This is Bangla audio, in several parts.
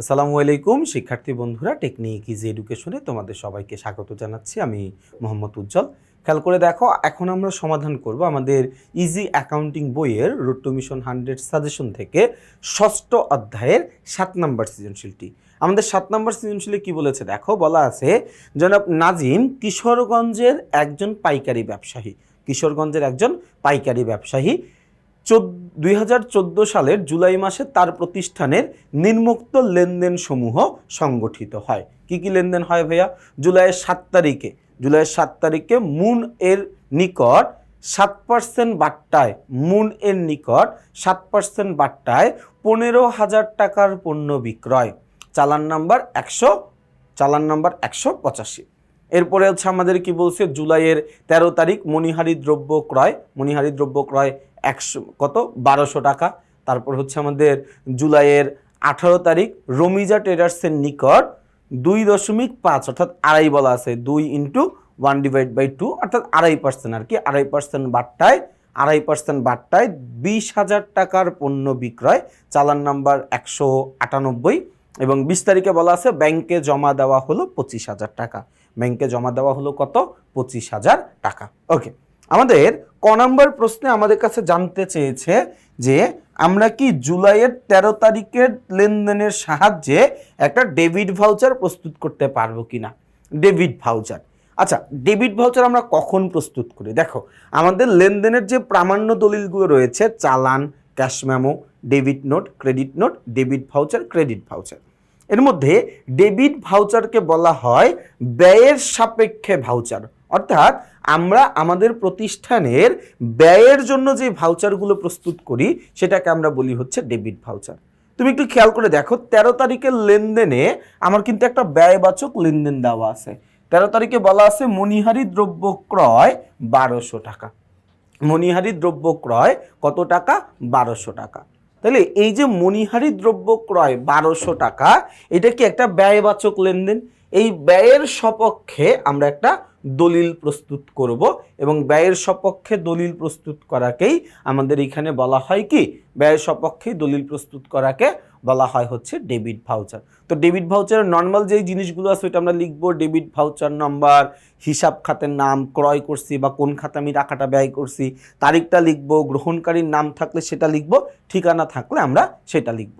আসসালামু আলাইকুম, শিক্ষার্থী বন্ধুরা টেকনিক ইজি এডুকেশনে তোমাদের সবাইকে স্বাগত জানাচ্ছি। আমি মোহাম্মদ উজ্জ্বল। খেয়াল করে দেখো, এখন আমরা সমাধান করব আমাদের ইজি অ্যাকাউন্টিং বইয়ের road to mission hundred suggestion থেকে ষষ্ঠ অধ্যায়ের সাত নম্বর সৃজনশীলটি। আমাদের সাত নম্বর সৃজনশীলে কি বলেছে? দেখো, বলা আছে, জনাব নাজিম কিশোরগঞ্জের একজন পাইকারি ব্যবসায়ী। কিশোরগঞ্জের একজন পাইকারি ব্যবসায়ী দুই হাজার চোদ্দ সালের জুলাই মাসে তার প্রতিষ্ঠানের নিম্নোক্ত লেনদেন সমূহ সংগঠিত হয়। কি কি লেনদেন হয় ভাইয়া? জুলাইয়ের সাত তারিখে। জুলাইয়ের সাত তারিখে মুন এর নিকট সাত পার্সেন্ট বাট্টায়, মুন এর নিকট সাত পার্সেন্ট বাট্টায় পনেরো হাজার টাকার পণ্য বিক্রয়। চালান নাম্বার একশো চালান নাম্বার একশো পঁচাশি। এরপরে হচ্ছে আমাদের কি বলছে? জুলাইয়ের তেরো তারিখ মণিহারি দ্রব্য ক্রয়। মণিহারি দ্রব্য ক্রয় একশো, কত? বারোশো টাকা। তারপর হচ্ছে আমাদের জুলাইয়ের আঠারো তারিখ, রমিজা ট্রেডার্সের নিকট দুই দশমিক পাঁচ, অর্থাৎ আড়াই বলা আছে, দুই into one divide by two অর্থাৎ আড়াই পার্সেন্ট আর কি, আড়াই পার্সেন্ট বাট্টায়, আড়াই পার্সেন্ট বাট্টায় বিশ হাজার টাকার পণ্য বিক্রয়, চালান নাম্বার একশো আটানব্বই এবং বিশ তারিখে বলা আছে, ব্যাংকে জমা দেওয়া হলো পঁচিশ হাজার টাকা। ব্যাংকে জমা দেওয়া হলো কত? পঁচিশ হাজার টাকা। ওকে আমাদের ক নম্বর প্রশ্নে আমাদের কাছে জানতে চেয়েছে যে আমরা কি জুলাইয়ের তেরো তারিখের লেনদেনের সাহায্যে একটা ডেবিট ভাউচার প্রস্তুত করতে পারব কিনা? Debit voucher. আচ্ছা ডেবিট ভাউচার আমরা কখন প্রস্তুত করি? দেখো, আমাদের লেনদেনের যে প্রামাণ্য দলিলগুলো রয়েছে, চালান, cash memo, debit note, credit note, debit voucher, credit voucher. এর মধ্যে ডেবিট ভাউচারকে বলা হয় ব্যয়ের সাপেক্ষে ভাউচার। অর্থাৎ আমরা আমাদের প্রতিষ্ঠানের ব্যয়ের জন্য যে ভাউচারগুলো প্রস্তুত করি, সেটাকে আমরা বলি হচ্ছে ডেবিট ভাউচার তুমি একটু খেয়াল করে দেখো, তেরো তারিখের লেনদেনে আমার কিন্তু একটা ব্যয়বাচক লেনদেন দেওয়া আছে। তেরো তারিখে বলা আছে মণিহারি দ্রব্য ক্রয় বারোশো টাকা। মণিহারি দ্রব্য ক্রয় কত টাকা? বারোশো টাকা। তাহলে এই যে মণিহারি দ্রব্য ক্রয় বারোশো টাকা, এটা কি একটা ব্যয়বাচক লেনদেন? এই ব্যয়ের সপক্ষে আমরা একটা দলিল প্রস্তুত করব এবং ব্যয়ের সপক্ষে দলিল প্রস্তুত করাকেই আমাদের এখানে বলা হয় কি? ব্যয়ের সপক্ষে দলিল প্রস্তুত করাকে বলা হয় হচ্ছে ডেবিট ভাউচার। তো ডেবিট ভাউচারের নর্মাল যেই জিনিসগুলো আছে ওইটা আমরা লিখব, ডেবিট ভাউচার নাম্বার, হিসাব খাতের নাম, ক্রয় করছি বা কোন খাতে আমি টাকাটা ব্যয় করছি, তারিখটা লিখব, গ্রহণকারীর নাম থাকলে সেটা লিখব, ঠিকানা থাকলে আমরা সেটা লিখব।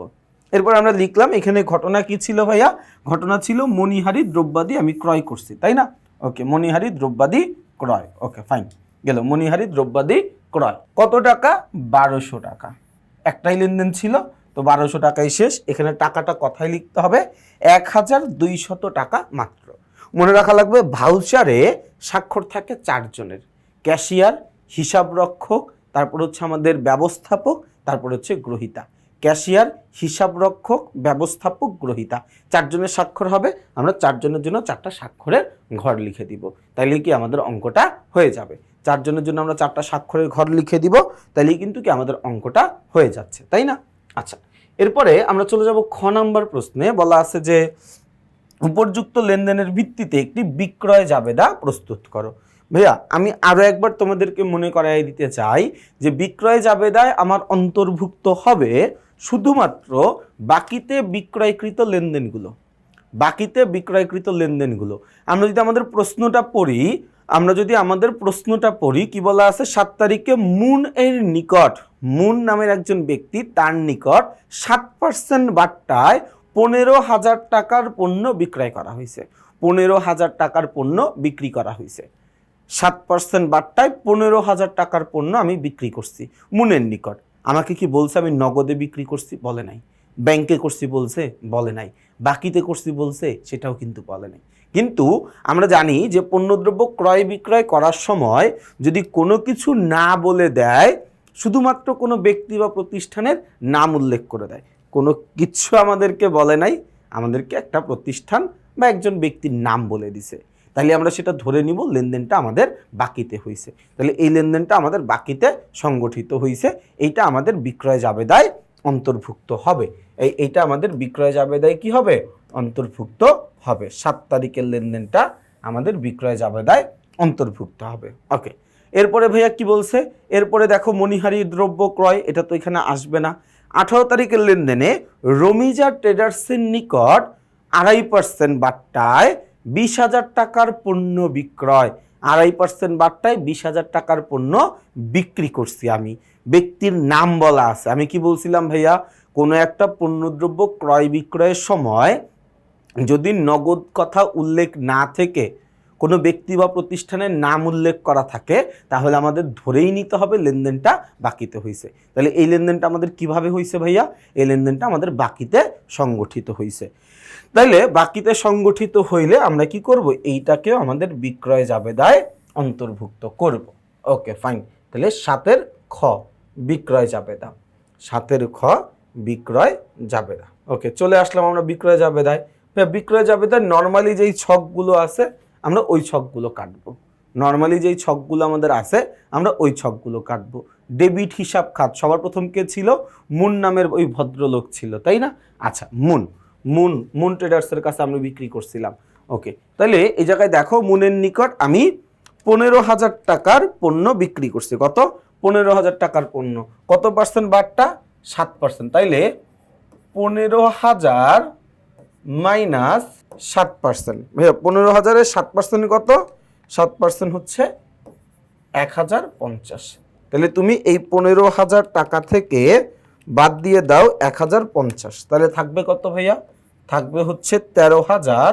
এরপর আমরা লিখলাম এখানে ঘটনা কি ছিল ভাইয়া? ঘটনা ছিল মণিহারি দ্রব্যাদি আমি ক্রয় করছি, তাই না? ওকে মণিহারি দ্রব্যাদি ক্রয়। ওকে ফাইন গেল। মণিহারি দ্রব্যাদি ক্রয়। কত টাকা? বারোশো টাকা। একটাই লেনদেন ছিল, তো বারোশো টাকাই শেষ। এখানে টাকাটা কথায় লিখতে হবে, এক হাজার দুইশত টাকা মাত্র। মনে রাখা লাগবে ভাউচারে স্বাক্ষর থাকে চারজনের। ক্যাশিয়ার হিসাবরক্ষক, তারপর হচ্ছে আমাদের ব্যবস্থাপক, তারপর হচ্ছে গ্রহিতা। ক্যাশিয়ার, হিসাবরক্ষক, ব্যবস্থাপক, গ্রহিতা। চারজনের স্বাক্ষর হবে, আমরা চারজনের জন্য চারটা স্বাক্ষরের ঘর লিখে দিব। তাইলে কি আমাদের অঙ্কটা হয়ে যাবে? চারজনের জন্য আমরা চারটা স্বাক্ষরের ঘর লিখে দিব, তাইলেই কিন্তু কি আমাদের অঙ্কটা হয়ে যাচ্ছে, তাই না? আচ্ছা এরপরে আমরা চলে যাব খ নাম্বার প্রশ্নে। বলা আছে যে, উপযুক্ত লেনদেনের ভিত্তিতে একটি বিক্রয় জাবেদা প্রস্তুত করো। ভাইয়া, আমি আরও একবার তোমাদেরকে মনে করাই দিতে চাই যে, বিক্রয় জাবেদায় আমার অন্তর্ভুক্ত হবে শুধুমাত্র বাকিতে বিক্রয়কৃত লেনদেনগুলো, বাকিতে বিক্রয়কৃত লেনদেনগুলো। আমরা যদি আমাদের প্রশ্নটা পড়ি, আমরা যদি আমাদের প্রশ্নটা পড়ি, কি বলা আছে? সাত তারিখে মুন এর নিকট, মুন নামের একজন ব্যক্তি, তার নিকট সাত পার্সেন্ট বাট্টায় পনেরো হাজার টাকার পণ্য বিক্রয় করা হয়েছে। পনেরো হাজার টাকার পণ্য বিক্রি করা হয়েছে। সাত পার্সেন্ট বাট্টায় পনেরো হাজার টাকার পণ্য আমি বিক্রি করছি, মুনের নিকট। আমাকে কি বলছে আমি নগদে বিক্রি করছি? বলে নাই। ব্যাংকে করছি বলছে? বলে নাই। বাকিতে করছি বলছে? সেটাও কিন্তু বলে নাই। কিন্তু আমরা জানি যে পণ্যদ্রব্য ক্রয় বিক্রয় করার সময় যদি কোনো কিছু না বলে দেয়, শুধুমাত্র কোনো ব্যক্তি বা প্রতিষ্ঠানের নাম উল্লেখ করে দেয়। কোনো কিচ্ছু আমাদেরকে বলে নাই। আমাদেরকে একটা প্রতিষ্ঠান বা একজন ব্যক্তির নাম বলে দিছে। তাহলে আমরা সেটা ধরে নিব, লেনদেনটা আমাদের বাকিতে হয়েছে তাহলে এই লেনদেনটা আমাদের বাকিতে সংগঠিত হয়েছে এইটা আমাদের বিক্রয় জাবেদায় অন্তর্ভুক্ত হবে। এই, এইটা আমাদের বিক্রয় জাবেদায় কি হবে? অন্তর্ভুক্ত হবে। সাত তারিখের লেনদেনটা আমাদের বিক্রয় জাবেদায় অন্তর্ভুক্ত হবে। ওকে, এরপরে ভাইয়া কি বলছে? এরপরে দেখো মণিহারি দ্রব্য ক্রয়, এটা তো এখানে আসবে না। আঠারো তারিখের লেনদেনে রমিজা ট্রেডার্সের নিকট আড়াই পার্সেন্ট বাট্টায় বিশ হাজার টাকার পণ্য বিক্রয়। আড়াই পার্সেন্ট বাট্টায় বিশ হাজার টাকার পণ্য বিক্রি করছি আমি। ব্যক্তির নাম বলা আছে। আমি কি বলছিলাম ভাইয়া? কোনো একটা পণ্যদ্রব্য ক্রয় বিক্রয়ের সময় যদি নগদ কথা উল্লেখ না থেকে কোনো ব্যক্তি বা প্রতিষ্ঠানের নাম উল্লেখ করা থাকে, তাহলে আমাদের ধরেই নিতে হবে লেনদেনটা বাকিতে হয়েছে তাহলে এই লেনদেনটা আমাদের কীভাবে হয়েছে ভাইয়া? এই লেনদেনটা আমাদের বাকিতে সংগঠিত হয়েছে তাইলে বাকিতে সংগঠিত হইলে আমরা কি করব? এইটাকেও আমাদের বিক্রয় জাবেদায় অন্তর্ভুক্ত করব। Okay, fine. তাহলে সাতের খ, বিক্রয় জাবেদা। সাতের খ, বিক্রয় জাবেদা। ওকে, চলে আসলাম আমরা বিক্রয় জাবেদায়। বিক্রয় জাবেদায় নর্মালি যেই ছকগুলো আছে, আমরা ওই ছকগুলো কাটবো। নর্মালি যেই ছকগুলো আমাদের আছে, আমরা ওই ছকগুলো কাটব। ডেবিট হিসাব খাত, সবার প্রথম কে ছিল? মুন নামের ওই ভদ্রলোক ছিল, তাই না? আচ্ছা মুন। মুন মুন ট্রেডার্সের কাছে আমরা বিক্রি করছিলাম। ওকে তাহলে এই জায়গায় দেখো মুনের নিকট আমি পনেরো হাজার টাকার পণ্য বিক্রি করছি। কত? পনেরো হাজার টাকার পণ্য। কত পার্সেন্ট বারটা? সাত পার্সেন্ট তাইলে পনেরো হাজার মাইনাস সাত পার্সেন্ট ভাইয়া, পনেরো হাজারের সাত পার্সেন্ট কত? সাত পার্সেন্ট হচ্ছে এক হাজার পঞ্চাশ। তাহলে তুমি এই পনেরো হাজার টাকা থেকে বাদ দিয়ে দাও এক হাজার পঞ্চাশ। তাহলে থাকবে কত ভাইয়া? থাকবে হচ্ছে তেরো হাজার।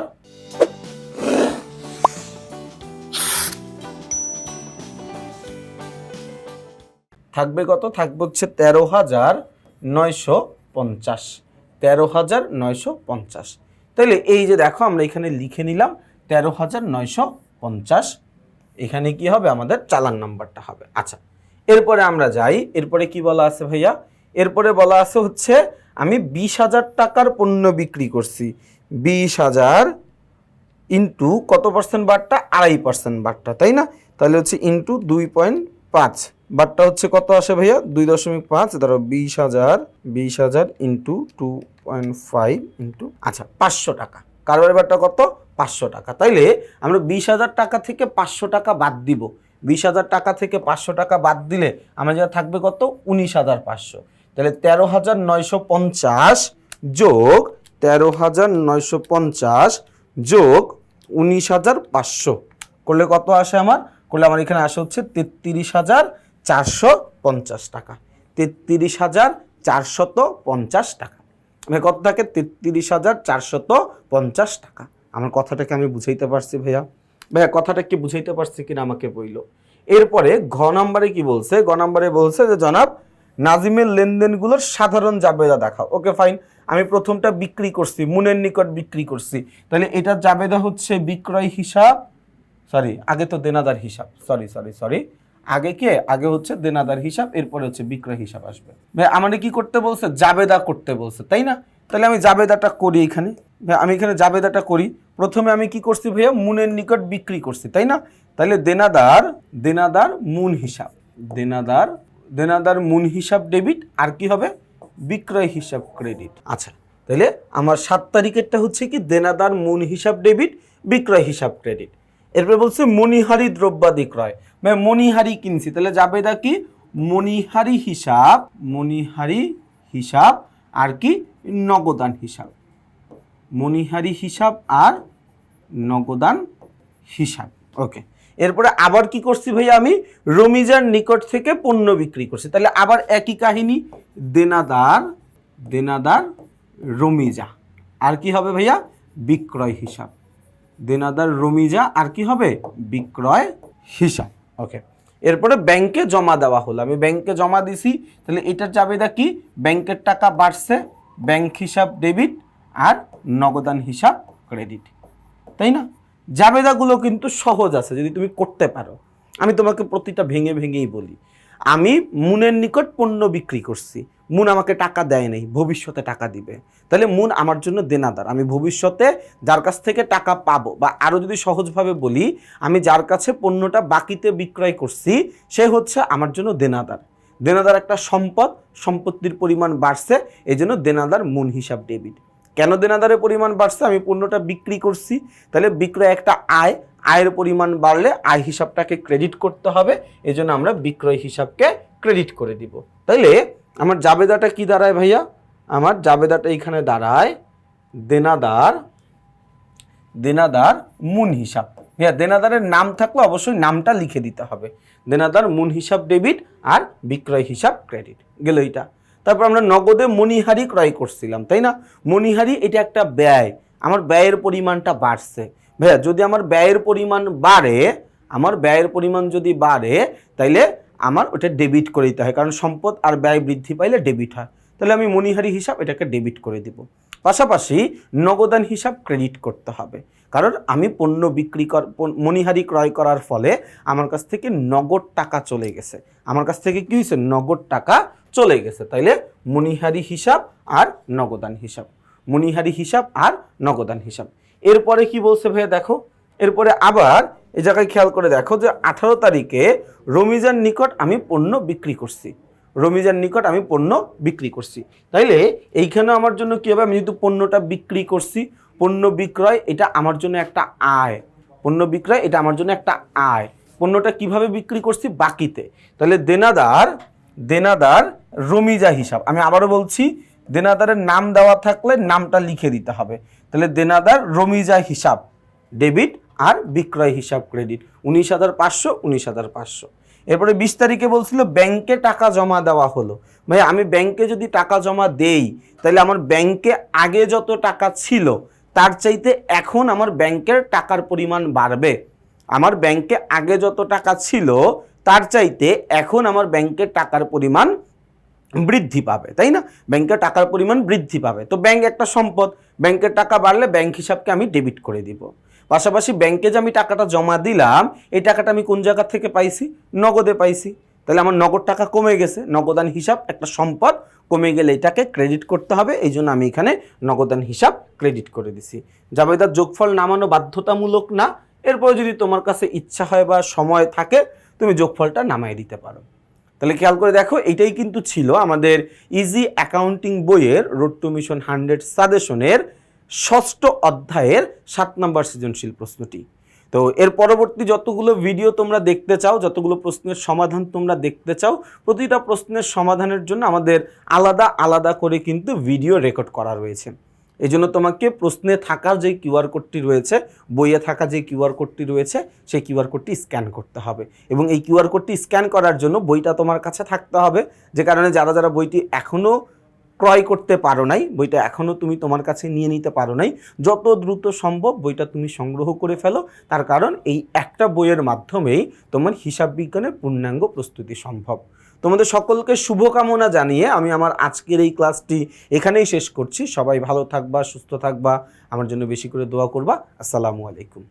থাকবে কত? থাকবে হচ্ছে তেরো হাজার নয়শো পঞ্চাশ। তেরো হাজার নয়শো পঞ্চাশ। তাহলে এই যে দেখো, আমরা এখানে লিখে নিলাম তেরো হাজার নয়শো পঞ্চাশ। এখানে কি হবে? আমাদের চালান নাম্বারটা হবে। আচ্ছা এরপরে আমরা যাই। এরপরে কি বলা আছে ভাইয়া? এরপরে বলা আছে হচ্ছে আমি বিশ হাজার টাকার পণ্য বিক্রি করছি। বিশ হাজার ইন্টু কত পার্সেন্ট বারটা? আড়াই পার্সেন্ট বারটা, তাই না? তাহলে হচ্ছে ইন্টু দুই পয়েন্ট পাঁচ। বারটা হচ্ছে কত আসে ভাইয়া? দুই দশমিক পাঁচ। ধরো বিশ হাজার বিশ হাজার into two point five into আচ্ছা পাঁচশো টাকা। কারোর বারটা কত? পাঁচশো টাকা। তাইলে আমরা বিশ হাজার টাকা থেকে পাঁচশো টাকা বাদ দিব। বিশ হাজার টাকা থেকে পাঁচশো টাকা বাদ দিলে আমার যা থাকবে কত? উনিশ হাজার পাঁচশো। তাহলে তেরো হাজার নয়শো পঞ্চাশ যোগ তেরো হাজার নয়শো পঞ্চাশ যোগ উনিশ হাজার পাঁচশো। করলে কত আসে আমার? করলে আমার এখানে আসে হচ্ছে তেত্রিশ হাজার চারশো পঞ্চাশ টাকা। তেত্রিশ হাজার চারশত পঞ্চাশ টাকা। মানে কত থাকে? তেত্রিশ হাজার চারশত পঞ্চাশ টাকা। আমার কথাটাকে আমি বুঝাইতে পারছি ভাইয়া। ভাইয়া, কথাটা কি বুঝাইতে পারছি কিনা আমাকে বইল। এরপরে ঘ নম্বরে কি বলছে? ঘ নম্বরে বলছে যে, জনাব নাজিমের লেনদেনগুলোর সাধারণ জাবেদা দেখাও। ওকে ফাইন আমি প্রথমটা বিক্রি করছি, মুনের নিকট বিক্রি করছি। তাহলে এটার জাবেদা হচ্ছে বিক্রয় হিসাব সরি আগে তো দেনাদার হিসাব। সরি সরি সরি আগে কে? আগে হচ্ছে দেনাদার হিসাব, এরপরে হচ্ছে বিক্রয় হিসাব আসবে। ভাই, আমাদের কি করতে বলছে? জাবেদা করতে বলছে, তাই না? তাহলে আমি জাবেদাটা করি এখানে। ভাই, আমি এখানে জাবেদাটা করি। প্রথমে আমি কি করছি ভাইয়া? মুনের নিকট বিক্রি করছি, তাই না? তাহলে দেনাদার দেনাদার মুন হিসাব। দেনাদার দেনাদার মুন হিসাব ডেবিট আর কি হবে? বিক্রয় হিসাব ক্রেডিট আচ্ছা তাহলে আমার সাত তারিখেরটা হচ্ছে কি? দেনাদার মুন হিসাব ডেবিট বিক্রয় হিসাব ক্রেডিট এরপরে বলছে মণিহারি দ্রব্যাদি ক্রয়। মানে মণিহারি কিনছি, তাহলে জাবেদা কি? মণিহারি হিসাব মণিহারি হিসাব আর কি? নগদান হিসাব। মণিহারি হিসাব আর নগদান হিসাব। ওকে এরপরে আবার কি করছি ভাইয়া আমি? রমিজার নিকট থেকে পণ্য বিক্রি করছি। তাহলে আবার একই কাহিনী, দেনাদার দেনাদার রমিজা। আর কি হবে ভাইয়া? বিক্রয় হিসাব। দেনাদার রমিজা, আর কি হবে? বিক্রয় হিসাব। ওকে এরপরে ব্যাংকে জমা দেওয়া হলো। আমি ব্যাংকে জমা দিছি। তাহলে এটার জাবেদা কি? ব্যাংকের টাকা বাড়ছে, ব্যাংক হিসাব ডেবিট আর নগদান হিসাব ক্রেডিট। তাই না? জাবেদাগুলো কিন্তু সহজ আছে যদি তুমি করতে পারো। আমি তোমাকে প্রতিটা ভেঙে ভেঙেই বলি। আমি মুনের নিকট পণ্য বিক্রি করছি। মুন আমাকে টাকা দেয় নাই, ভবিষ্যতে টাকা দিবে। তাহলে মুন আমার জন্য দেনাদার। আমি ভবিষ্যতে যার কাছ থেকে টাকা পাবো বা আরও যদি সহজভাবে বলি, আমি যার কাছে পণ্যটা বাকিতে বিক্রয় করছি, সে হচ্ছে আমার জন্য দেনাদার। দেনাদার একটা সম্পদ, সম্পত্তির পরিমাণ বাড়ছে এই জন্য দেনাদার মুন হিসাব ডেবিট কেন দেনাদারের পরিমাণ বাড়ছে? আমি পণ্যটা বিক্রি করছি। তাহলে বিক্রয় একটা আয়, আয়ের পরিমাণ বাড়লে আয় হিসাবটাকে ক্রেডিট করতে হবে। এই জন্য আমরা বিক্রয় হিসাবকে ক্রেডিট করে দিব। তাইলে আমার জাবেদাটা কি দাঁড়ায় ভাইয়া? আমার জাবেদাটা এইখানে দাঁড়ায় দেনাদার দেনাদার মুন হিসাব। ভাইয়া, দেনাদারের নাম থাকলে অবশ্যই নামটা লিখে দিতে হবে। দেনাদার মুন হিসাব ডেবিট আর বিক্রয় হিসাব ক্রেডিট গেল এইটা। তারপর আমরা নগদে মণিহারি ক্রয় করছিলাম, তাই না? মণিহারি এটা একটা ব্যয়, আমার ব্যয়ের পরিমাণটা বাড়ছে। ভাইয়া, যদি আমার ব্যয়ের পরিমাণ বাড়ে, আমার ব্যয়ের পরিমাণ যদি বাড়ে, তাইলে আমার ওটা ডেবিট করে দিতে হয়, কারণ সম্পদ আর ব্যয় বৃদ্ধি পাইলে ডেবিট হয়। তাহলে আমি মণিহারি হিসাব এটাকে ডেবিট করে দিব। পাশাপাশি নগদান হিসাব ক্রেডিট করতে হবে, কারণ আমি পণ্য বিক্রি কর মণিহারি ক্রয় করার ফলে আমার কাছ থেকে নগদ টাকা চলে গেছে। আমার কাছ থেকে কী হয়েছে? নগদ টাকা চলে গেছে, তাইলে মণিহারি হিসাব আর নগদান হিসাব। মণিহারি হিসাব আর নগদান হিসাব। এরপরে কি বলছে ভাইয়া দেখো, এরপরে আবার এই জায়গায় খেয়াল করে দেখো যে আঠারো তারিখে রমিজান নিকট আমি পণ্য বিক্রি করছি। রমিজান নিকট আমি পণ্য বিক্রি করছি। তাইলে এইখানে আমার জন্য কী হবে? আমি যেহেতু পণ্যটা বিক্রি করছি, পণ্য বিক্রয় এটা আমার জন্য একটা আয়। পণ্য বিক্রয় এটা আমার জন্য একটা আয়। পণ্যটা কীভাবে বিক্রি করছি? বাকিতে। তাহলে দেনাদার দেনাদার রমিজা হিসাব। আমি আবারও বলছি, দেনাদারের নাম দেওয়া থাকলে নামটা লিখে দিতে হবে। তাহলে দেনাদার রমিজা হিসাব, ডেবিট আর বিক্রয় হিসাব ক্রেডিট। উনিশ হাজার পাঁচশো, উনিশ হাজার পাঁচশো। এরপরে বিশ তারিখে বলছিল, ব্যাংকে টাকা জমা দেওয়া হলো। ভাই, আমি ব্যাংকে যদি টাকা জমা দেই, তাহলে আমার ব্যাংকে আগে যত টাকা ছিল, তার চাইতে এখন আমার ব্যাংকের টাকার পরিমাণ বাড়বে। আমার ব্যাংকে আগে যত টাকা ছিল, তার চাইতে এখন আমার ব্যাংকের টাকার পরিমাণ বৃদ্ধি পাবে, তাই না? ব্যাংকের টাকার পরিমাণ বৃদ্ধি পাবে। তো ব্যাংক একটা সম্পদ ব্যাংকের টাকা বাড়লে ব্যাংক হিসাবকে আমি ডেবিট করে দিব। পাশাপাশি ব্যাংকে যে আমি টাকাটা জমা দিলাম, এই টাকাটা আমি কোন জায়গা থেকে পাইছি? নগদে পাইছি। তাহলে আমার নগদ টাকা কমে গেছে। নগদান হিসাব একটা সম্পদ, কমে গেলে এটাকে ক্রেডিট করতে হবে এই জন্য আমি এখানে নগদান হিসাব ক্রেডিট করে দিছি। জাবেদার যোগফল নামানো বাধ্যতামূলক না, এরপরে যদি তোমার কাছে ইচ্ছা হয় বা সময় থাকে, তুমি যোগফলটা নামাই দিতে পারো। তাহলে খেয়াল করে দেখো, এটাই কিন্তু ছিল আমাদের ইজি অ্যাকাউন্টিং বইয়ের রোড টু মিশন হান্ড্রেড সাজেশনের ষষ্ঠ অধ্যায়ের সাত নম্বর সৃজনশীল প্রশ্নটি। তো এর পরবর্তী যতগুলো ভিডিও তোমরা দেখতে চাও, যতগুলো প্রশ্নের সমাধান তোমরা দেখতে চাও, প্রতিটা প্রশ্নের সমাধানের জন্য আমাদের আলাদা আলাদা করে কিন্তু ভিডিও রেকর্ড করা রয়েছে। এই জন্য তোমাকে প্রশ্নে থাকার যে কিউআর কোডটি রয়েছে, বইয়ে থাকা যে কিউআর কোডটি রয়েছে, সেই কিউআর কোডটি স্ক্যান করতে হবে। এবং এই কিউআর কোডটি স্ক্যান করার জন্য বইটা তোমার কাছে থাকতে হবে। যে কারণে যারা যারা বইটি এখনও ক্রয় করতে পারো নাই, বইটা এখনও তুমি তোমার কাছে নিয়ে নিতে পারো নাই, যত দ্রুত সম্ভব বইটা তুমি সংগ্রহ করে ফেলো। তার কারণ এই একটা বইয়ের মাধ্যমেই তোমার হিসাব বিজ্ঞানের পূর্ণাঙ্গ প্রস্তুতি সম্ভব। তোমাদের সকলকে শুভকামনা জানিয়ে আমি আমার আজকের এই ক্লাসটি এখানেই শেষ করছি। সবাই ভালো থাকবা, সুস্থ থাকবা, আমার জন্য বেশি করে দোয়া করবা। আসসালামু আলাইকুম।